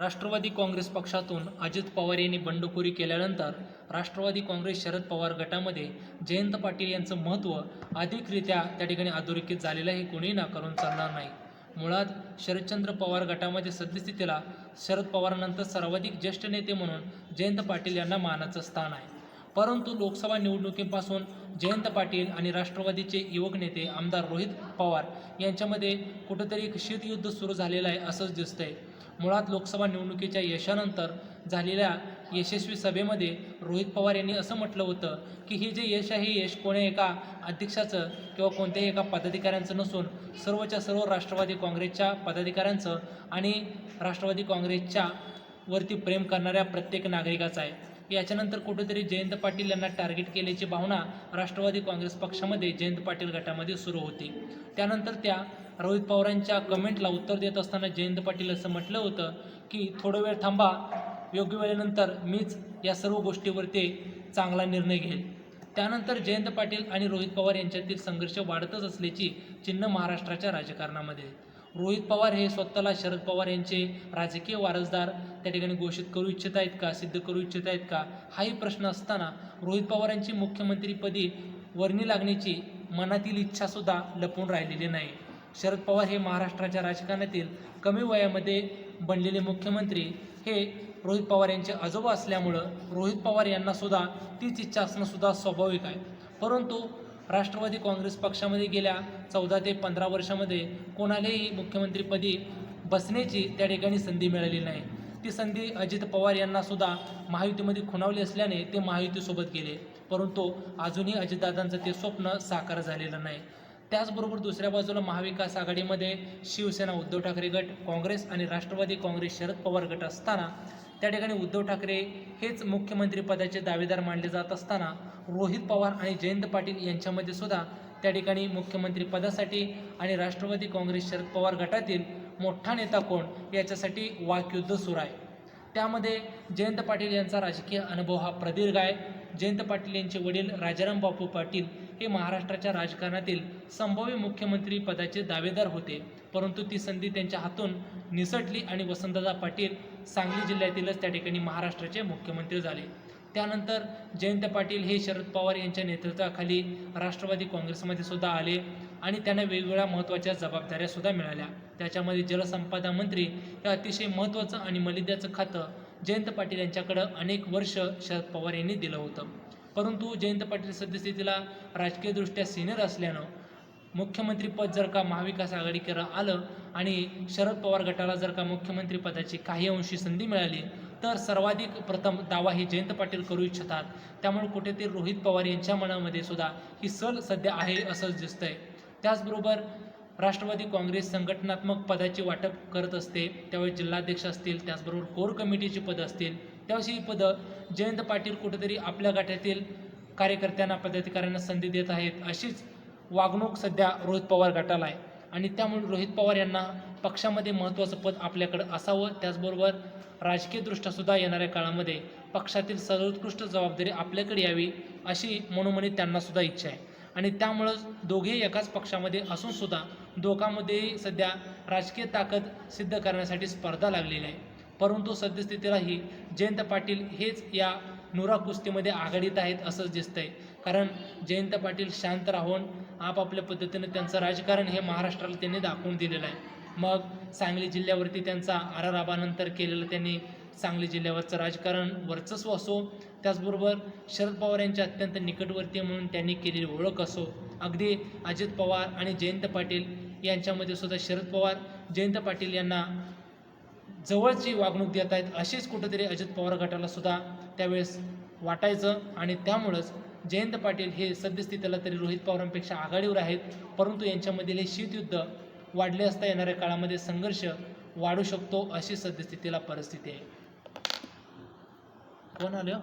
राष्ट्रवादी काँग्रेस पक्षातून अजित पवार यांनी बंडखोरी केल्यानंतर राष्ट्रवादी काँग्रेस शरद पवार गटामध्ये जयंत पाटील यांचं महत्त्व अधिकरित्या त्या ठिकाणी अधोरेखित झालेलं हे कोणी नाकारून चालणार नाही. मुळात शरदचंद्र पवार गटामध्ये सद्यस्थितीला शरद पवारांनंतर सर्वाधिक ज्येष्ठ नेते म्हणून जयंत पाटील यांना मानाचं स्थान आहे. परंतु लोकसभा निवडणुकीपासून जयंत पाटील आणि राष्ट्रवादीचे युवक नेते आमदार रोहित पवार यांच्यामध्ये कुठंतरी एक शीतयुद्ध सुरू झालेलं आहे असंच दिसतंय. मुळात लोकसभा निवडणुकीच्या यशानंतर झालेल्या यशस्वी सभेमध्ये रोहित पवार यांनी असं म्हटलं होतं की हे जे यश आहे हे यश कोण्या एका अध्यक्षाचं किंवा कोणत्याही एका पदाधिकाऱ्यांचं नसून सर्वच्या सर्व राष्ट्रवादी काँग्रेसच्या पदाधिकाऱ्यांचं आणि राष्ट्रवादी काँग्रेसच्या वरती प्रेम करणाऱ्या प्रत्येक नागरिकाचा आहे. याच्यानंतर कुठेतरी जयंत पाटील यांना टार्गेट केल्याची भावना राष्ट्रवादी काँग्रेस पक्षामध्ये जयंत पाटील गटामध्ये सुरू होती त्यानंतर त्या रोहित पवारांच्या कमेंटला उत्तर देत असताना जयंत पाटील असं म्हटलं होतं की थोडं वेळ थांबा योग्य वेळेनंतर मीच या सर्व गोष्टीवरती चांगला निर्णय घेईल त्यानंतर जयंत पाटील आणि रोहित पवार यांच्यातील संघर्ष वाढतच असल्याची चिन्ह महाराष्ट्राच्या राजकारणामध्ये आहेत. रोहित पवार हे स्वतःला शरद पवार यांचे राजकीय वारसदार त्या ठिकाणी घोषित करू इच्छित आहेत का सिद्ध करू इच्छित आहेत का हाही प्रश्न असताना रोहित पवारांची मुख्यमंत्रीपदी वर्णी लागण्याची मनातील इच्छासुद्धा लपून राहिलेली नाही. शरद पवार हे महाराष्ट्राच्या राजकारणातील कमी वयामध्ये बनलेले मुख्यमंत्री. हे रोहित पवार यांचे आजोबा असल्यामुळं रोहित पवार यांनासुद्धा तीच इच्छा असणं सुद्धा स्वाभाविक आहे. परंतु राष्ट्रवादी काँग्रेस पक्षामध्ये गेल्या चौदा ते पंधरा वर्षामध्ये कोणालाही मुख्यमंत्रीपदी बसण्याची त्या ठिकाणी संधी मिळाली नाही. ती संधी अजित पवार यांना सुद्धा महायुतीमध्ये खुणावली असल्याने ते महायुतीसोबत गेले. परंतु अजूनही अजितदादांचं ते स्वप्न साकार झालेलं नाही. त्याचबरोबर दुसऱ्या बाजूला महाविकास आघाडीमध्ये शिवसेना उद्धव ठाकरे गट काँग्रेस आणि राष्ट्रवादी काँग्रेस शरद पवार गट असताना त्या ठिकाणी उद्धव ठाकरे हेच मुख्यमंत्रीपदाचे दावेदार मानले जात असताना रोहित पवार आणि जयंत पाटील यांच्यामध्ये सुद्धा त्या ठिकाणी मुख्यमंत्रीपदासाठी आणि राष्ट्रवादी काँग्रेस शरद पवार गटातील मोठा नेता कोण याच्यासाठी वाकयुद्ध सुरू आहे. त्यामध्ये जयंत पाटील यांचा राजकीय अनुभव हा प्रदीर्घ आहे. जयंत पाटील यांचे वडील राजाराम बापू पाटील हे महाराष्ट्राच्या राजकारणातील संभाव्य मुख्यमंत्री पदाचे दावेदार होते. परंतु ती संधी त्यांच्या हातून निसटली आणि वसंतदादा पाटील सांगली जिल्ह्यातीलच त्या ठिकाणी महाराष्ट्राचे मुख्यमंत्री झाले. त्यानंतर जयंत पाटील हे शरद पवार यांच्या नेतृत्वाखाली राष्ट्रवादी काँग्रेसमध्ये सुद्धा आले आणि त्यांना वेगवेगळ्या महत्त्वाच्या जबाबदाऱ्या सुद्धा मिळाल्या. त्याच्यामध्ये जलसंपदा मंत्री हे अतिशय महत्त्वाचं आणि मलिद्याचं खातं जयंत पाटील यांच्याकडं अनेक वर्ष शरद पवार यांनी दिलं होतं. परंतु जयंत पाटील सद्यस्थितीला राजकीयदृष्ट्या सिनियर असल्यानं मुख्यमंत्रीपद जर का महाविकास आघाडीकडं आलं आणि शरद पवार गटाला जर का मुख्यमंत्रीपदाची काही अंशी संधी मिळाली तर सर्वाधिक प्रथम दावा हे जयंत पाटील करू इच्छितात. त्यामुळे कुठेतरी रोहित पवार यांच्या मनामध्ये सुद्धा ही सल सध्या आहे असंच दिसतंय. त्याचबरोबर राष्ट्रवादी काँग्रेस संघटनात्मक पदाची वाटप करत असते त्यावेळी जिल्हाध्यक्ष असतील त्याचबरोबर कोर कमिटीची पदं असतील तेव्हा ही पदं जयंत पाटील कुठेतरी आपल्या गटातील कार्यकर्त्यांना पदाधिकाऱ्यांना संधी देत आहेत अशीच वागणूक सध्या रोहित पवार गटाला आहे. आणि त्यामुळे रोहित पवार यांना पक्षामध्ये महत्त्वाचं पद आपल्याकडं असावं. त्याचबरोबर राजकीयदृष्ट्यासुद्धा येणाऱ्या काळामध्ये पक्षातील सर्वोत्कृष्ट जबाबदारी आपल्याकडे यावी अशी मनोमनी त्यांनासुद्धा इच्छा आहे. आणि त्यामुळंच दोघेही एकाच पक्षामध्ये असूनसुद्धा दोघांमध्येही सध्या राजकीय ताकद सिद्ध करण्यासाठी स्पर्धा लागलेली आहे. परंतु सद्यस्थितीलाही जयंत पाटील हेच या नुरा कुस्तीमध्ये आघाडीत आहेत असंच दिसतंय. कारण जयंत पाटील शांत राहून आपापल्या पद्धतीने त्यांचं राजकारण हे महाराष्ट्राला त्यांनी दाखवून दिलेलं आहे. मग सांगली जिल्ह्यावरती त्यांचा आराराबानंतर केलेलं त्यांनी सांगली जिल्ह्यावरचं राजकारण वर्चस्व असो त्याचबरोबर शरद पवार यांच्या अत्यंत निकटवर्तीय म्हणून त्यांनी केलेली ओळख असो अगदी अजित पवार आणि जयंत पाटील यांच्यामध्ये सुद्धा शरद पवार जयंत पाटील यांना जवळची वागणूक देत आहेत अशीच कुठंतरी अजित पवार गटाला सुद्धा त्यावेळेस वाटायचं आणि त्यामुळंच जयंत पाटील हे सद्यस्थितीला तरी रोहित पवारांपेक्षा आघाडीवर आहेत परंतु यांच्यामधील हे शीतयुद्ध वाढले असता येणाऱ्या काळामध्ये संघर्ष वाढू शकतो अशी सद्यस्थितीला परिस्थिती आहे. कोण आलं?